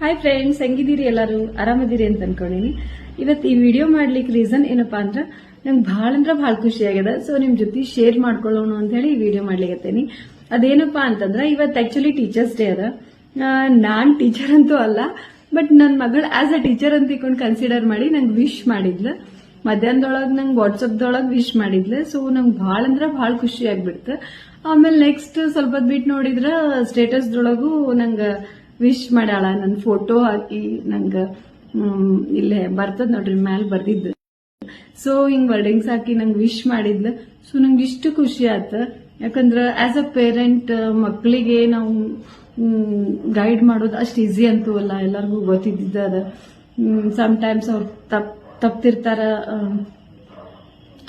Hi friends ಹೆಂಗಿದ್ದೀರಿ ಎಲ್ಲರೂ? ಆರಾಮದಿರಿ ಅಂತ ಅನ್ಕೊಂಡಿನಿ. ಇವತ್ತು ಈ ವಿಡಿಯೋ ಮಾಡ್ಲಿಕ್ಕೆ ರೀಸನ್ ಏನಪ್ಪಾ ಅಂದ್ರೆ ನಂಗೆ ಭಾಳ ಅಂದ್ರೆ ಭಾಳ ಖುಷಿ ಆಗ್ಯದ. ಸೊ ನಿಮ್ ಜೊತೆ ಶೇರ್ ಮಾಡ್ಕೊಳ್ಳೋಣ ಅಂತ ಹೇಳಿ ಈ ವಿಡಿಯೋ ಮಾಡ್ಲಿಕತ್ತೇನಿ. ಅದೇನಪ್ಪಾ ಅಂತಂದ್ರೆ, ಇವತ್ತು ಆಕ್ಚುಲಿ ಟೀಚರ್ಸ್ ಡೇ ಅದ. ನಾನು ಟೀಚರ್ ಅಂತೂ ಅಲ್ಲ ಬಟ್ ನನ್ನ ಮಗಳು ಆಸ್ ಅ ಟೀಚರ್ ಅಂತ ಇಕೊಂಡು ಕನ್ಸಿಡರ್ ಮಾಡಿ ನಂಗೆ ವಿಶ್ ಮಾಡಿದ್ಲು. ಮಧ್ಯಾಹ್ನದೊಳಗೆ ನಂಗೆ ವಾಟ್ಸಪ್ದೊಳಗೆ ವಿಶ್ ಮಾಡಿದ್ಲು. ಸೊ ನಂಗೆ ಭಾಳ ಅಂದ್ರೆ ಭಾಳ ಖುಷಿ ಆಗ್ಬಿಡ್ತು. ಆಮೇಲೆ ನೆಕ್ಸ್ಟ್ ಸ್ವಲ್ಪ ಬಿಟ್ಟು ನೋಡಿದ್ರೆ ಸ್ಟೇಟಸ್ದೊಳಗೂ ನಂಗೆ ವಿಶ್ ಮಾಡ್ಯಾಳ ನನ್ನ ಫೋಟೋ ಹಾಕಿ ನಂಗೆ ಇಲ್ಲೇ ಬರ್ತದ ನೋಡ್ರಿ ಮ್ಯಾಲ ಬರ್ದಿದ್ದು. ಸೊ ಹಿಂಗ್ ವರ್ಡಿಂಗ್ಸ್ ಹಾಕಿ ನಂಗೆ ವಿಶ್ ಮಾಡಿದ್ಲು. ಸೊ ನಂಗೆ ಇಷ್ಟು ಖುಷಿ ಆತ. ಯಾಕಂದ್ರೆ ಆಸ್ ಅ ಪೇರೆಂಟ್ ಮಕ್ಕಳಿಗೆ ನಾವು ಗೈಡ್ ಮಾಡೋದು ಅಷ್ಟು ಈಸಿ ಅಂತೂ ಅಲ್ಲ. ಎಲ್ಲರಿಗೂ ಗೊತ್ತಿದ್ದ ಅದ. ಟೈಮ್ಸ್ ಅವ್ರು ತಪ್, ತಪ್ತಿರ್ತಾರ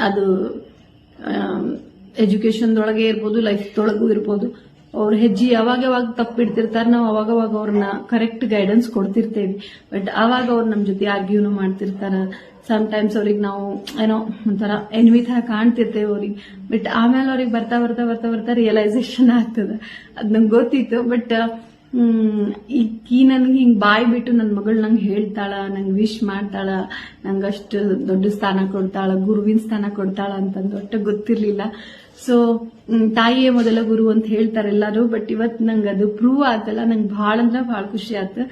ಅದು ಎಜುಕೇಶನ್ದೊಳಗೆ ಇರ್ಬೋದು ಲೈಫ್ದೊಳಗೂ ಇರ್ಬೋದು. ಅವ್ರ ಹೆಜ್ಜೆ ಯಾವಾಗ ಯಾವಾಗ ತಪ್ಪಿಡ್ತಿರ್ತಾರೆ ನಾವು ಅವಾಗ ಅವಾಗ ಅವ್ರನ್ನ ಕರೆಕ್ಟ್ ಗೈಡೆನ್ಸ್ ಕೊಡ್ತಿರ್ತೇವೆ. ಬಟ್ ಅವಾಗ ಅವ್ರು ನಮ್ಮ ಜೊತೆ ಆರ್ಗ್ಯೂನು ಮಾಡ್ತಿರ್ತಾರ. ಟೈಮ್ಸ್ ಅವ್ರಿಗೆ ನಾವು ಏನೋ ಒಂಥರ ಎನ್ವಿ ತರ ಕಾಣ್ತಿರ್ತೇವೆ ಅವ್ರಿಗೆ. ಬಟ್ ಆಮೇಲೆ ಅವ್ರಿಗೆ ಬರ್ತಾ ಬರ್ತಾ ಬರ್ತಾ ಬರ್ತಾ ರಿಯಲೈಸೇಷನ್ ಆಗ್ತದ. ಅದ್ ನಂಗೆ ಗೊತ್ತಿತ್ತು. ಬಟ್ ಹ್ಮ್, ಈ ನನ್ಗೆ ಹಿಂಗ್ ಬಾಯ್ ಬಿಟ್ಟು ನನ್ನ ಮಗಳು ನಂಗೆ ಹೇಳ್ತಾಳ, ನಂಗೆ ವಿಶ್ ಮಾಡ್ತಾಳ, ನಂಗೆ ಅಷ್ಟು ದೊಡ್ಡ ಸ್ಥಾನ ಕೊಡ್ತಾಳ, ಗುರುವಿನ ಸ್ಥಾನ ಕೊಡ್ತಾಳ ಅಂತಂದು ಒಟ್ಟು ಗೊತ್ತಿರ್ಲಿಲ್ಲ. ಸೊ ತಾಯಿಯೇ ಮೊದಲ ಗುರು ಅಂತ ಹೇಳ್ತಾರೆ ಎಲ್ಲರೂ ಬಟ್ ಇವತ್ ನಂಗೆ ಅದು ಪ್ರೂವ್ ಆತಲ್ಲ, ನಂಗೆ ಭಾಳ ಅಂದ್ರೆ ಭಾಳ ಖುಷಿ ಆಯ್ತು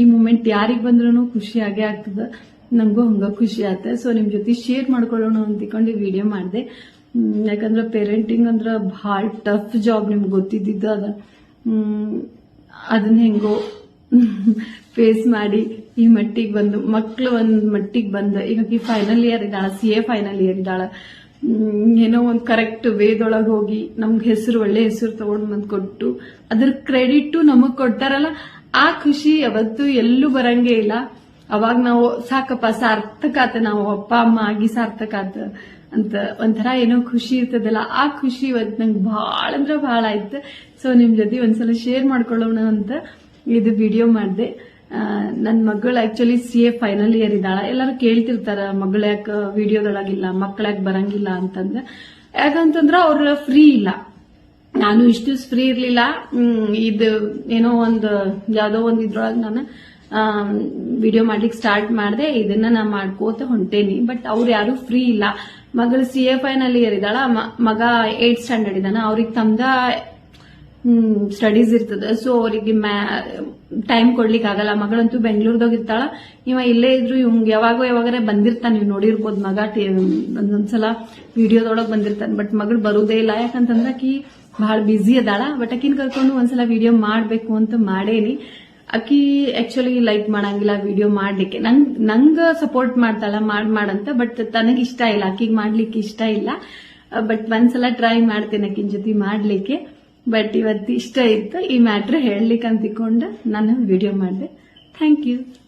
ಈ ಮೂಮೆಂಟ್ ಯಾರಿಗ್ ಬಂದ್ರೂ ಖುಷಿ ಆಗೇ ಆಗ್ತದ. ನಂಗೂ ಹಂಗ ಖುಷಿ ಆತ. ಸೊ ನಿಮ್ ಜೊತೆ ಶೇರ್ ಮಾಡ್ಕೊಳ್ಳೋಣ ಅಂತ ಈ ವಿಡಿಯೋ ಮಾಡಿದೆ. ಯಾಕಂದ್ರೆ ಪೇರೆಂಟಿಂಗ್ ಅಂದ್ರ ಭಾಳ ಟಫ್ ಜಾಬ್ ನಿಮ್ಗೆ ಗೊತ್ತಿದ್ದಿದ್ದು ಅದ. ಅದನ್ನ ಹೆಂಗೋ ಫೇಸ್ ಮಾಡಿ ಈ ಮಟ್ಟಿಗೆ ಬಂದು, ಮಕ್ಳು ಒಂದ್ ಮಟ್ಟಿಗೆ ಬಂದ, ಈಗ ಫೈನಲ್ ಇಯರ್ ಇದ್ದಾಳ ಸಿ ಎ ಫೈನಲ್ ಇಯರ್ ಇದ್ದಾಳ ಏನೋ ಒಂದ್ ಕರೆಕ್ಟ್ ವೇದೊಳಗೆ ಹೋಗಿ ನಮ್ಗೆ ಹೆಸರು, ಒಳ್ಳೆ ಹೆಸರು ತಗೊಂಡು ಬಂದ್ ಕೊಟ್ಟು, ಅದ್ರ ಕ್ರೆಡಿಟ್ ನಮಗ್ ಕೊಡ್ತಾರಲ್ಲ, ಆ ಖುಷಿ ಯಾವತ್ತು ಎಲ್ಲೂ ಬರಂಗೇ ಇಲ್ಲ. ಅವಾಗ ನಾವು, ಸಾಕಪ್ಪ ಸಾರ್ಥಕ ಆತ, ನಾವು ಅಪ್ಪ, ಅಮ್ಮ ಆಗಿ ಸಾರ್ಥಕ ಆತ. ಅಂತ ಒಂಥರ ಏನೋ ಖುಷಿ ಇರ್ತದಲ್ಲ. ಆ ಖುಷಿ ಇವತ್ತು ನಂಗೆ ಭಾಳ ಅಂದ್ರೆ ಭಾಳ ಆಯ್ತು. ಸೊ ನಿಮ್ ಜೊತೆ ಒಂದ್ಸಲ ಶೇರ್ ಮಾಡ್ಕೊಳ್ಳೋಣ ಅಂತ ಇದು ವಿಡಿಯೋ ಮಾಡಿದೆ. ನನ್ನ ಮಗಳು actually C A final year ಇದ್ದಾಳ. ಎಲ್ಲರೂ ಕೇಳ್ತಿರ್ತಾರ, ಮಗಳು ಯಾಕೆ ವಿಡಿಯೋದೊಳಗಿಲ್ಲ ಮಕ್ಳು ಯಾಕೆ ಬರಂಗಿಲ್ಲ ಅಂತಂದ್ರೆ. ಯಾಕಂತಂದ್ರೆ ಅವ್ರ ಫ್ರೀ ಇಲ್ಲ. ನಾನು ಇಷ್ಟು ಫ್ರೀ ಇರ್ಲಿಲ್ಲ. ಇದು ಏನೋ ಒಂದು, ಯಾವ್ದೋ ಒಂದು ಇದ್ರೊಳಗೆ ನಾನು ವಿಡಿಯೋ ಮಾಡ್ಲಿಕ್ಕೆ ಸ್ಟಾರ್ಟ್ ಮಾಡಿದೆ, ಇದನ್ನ ನಾ ಮಾಡ್ಕೋತ ಹೊಂಟೇನಿ. ಬಟ್ ಅವ್ರು ಯಾರು ಫ್ರೀ ಇಲ್ಲ. ಮಗಳು ಸಿ ಎ ಫೈನಲ್ ಇಯರ್ ಇದ್ದಾಳ ಮ- ಮಗ ಏಟ್ ಸ್ಟ್ಯಾಂಡರ್ಡ್ ಇದ್ದಾನ ಅವ್ರಿಗೆ ತಮ್ದ ಸ್ಟಡೀಸ್ ಇರ್ತದ. ಸೊ ಅವರಿಗೆ ಟೈಮ್ ಕೊಡ್ಲಿಕ್ಕೆ ಆಗಲ್ಲ. ಮಗಳಂತೂ ಬೆಂಗಳೂರದಾಗ ಇರ್ತಾಳ. ಇವ ಇಲ್ಲೇ ಇದ್ರು ಇವಂಗ್ ಯಾವಾಗೋ ಯಾವಾಗಾರ ಬಂದಿರ್ತಾನ. ನೀವು ನೋಡಿರ್ಬೋದು ಮಗ ಒಂದೊಂದ್ಸಲ ವಿಡಿಯೋದೊಳಗೆ ಬಂದಿರ್ತಾನೆ. ಬಟ್ ಮಗಳು ಬರೋದೇ ಇಲ್ಲ. ಯಾಕಂತಂದ್ರೆ ಕಿ ಬಹಳ ಬ್ಯುಸಿ ಅದಾಳ. ಬಟ್ ಆಕಿನ್ ಕರ್ಕೊಂಡು ಒಂದ್ಸಲ ವಿಡಿಯೋ ಮಾಡಬೇಕು ಅಂತ ಮಾಡೇನಿ. ಆಕಿ ಆಕ್ಚುಲಿ ಲೈಕ್ ಮಾಡಂಗಿಲ್ಲ ವಿಡಿಯೋ ಮಾಡ್ಲಿಕ್ಕೆ. ನಂಗ್, ನಂಗ ಸಪೋರ್ಟ್ ಮಾಡ್ತಾಳ, ಮಾಡ್, ಮಾಡಂತ ಬಟ್ ತನಗ್ ಇಷ್ಟ ಇಲ್ಲ. ಅಕ್ಕಿಗೆ ಮಾಡ್ಲಿಕ್ಕೆ ಇಷ್ಟ ಇಲ್ಲ. ಬಟ್ ಒಂದ್ಸಲ ಟ್ರೈ ಮಾಡ್ತೇನೆ ಅಕ್ಕಿನ ಜೊತೆ ಮಾಡ್ಲಿಕ್ಕೆ. ಬಟ್ ಇವತ್ತು ಇಷ್ಟ ಇತ್ತು. ಈ ಮ್ಯಾಟ್ರ್ ಹೇಳಲಿಕ್ಕೆ ಅಂತಿಕೊಂಡು ನಾನು ವಿಡಿಯೋ ಮಾಡಿದೆ. Thank you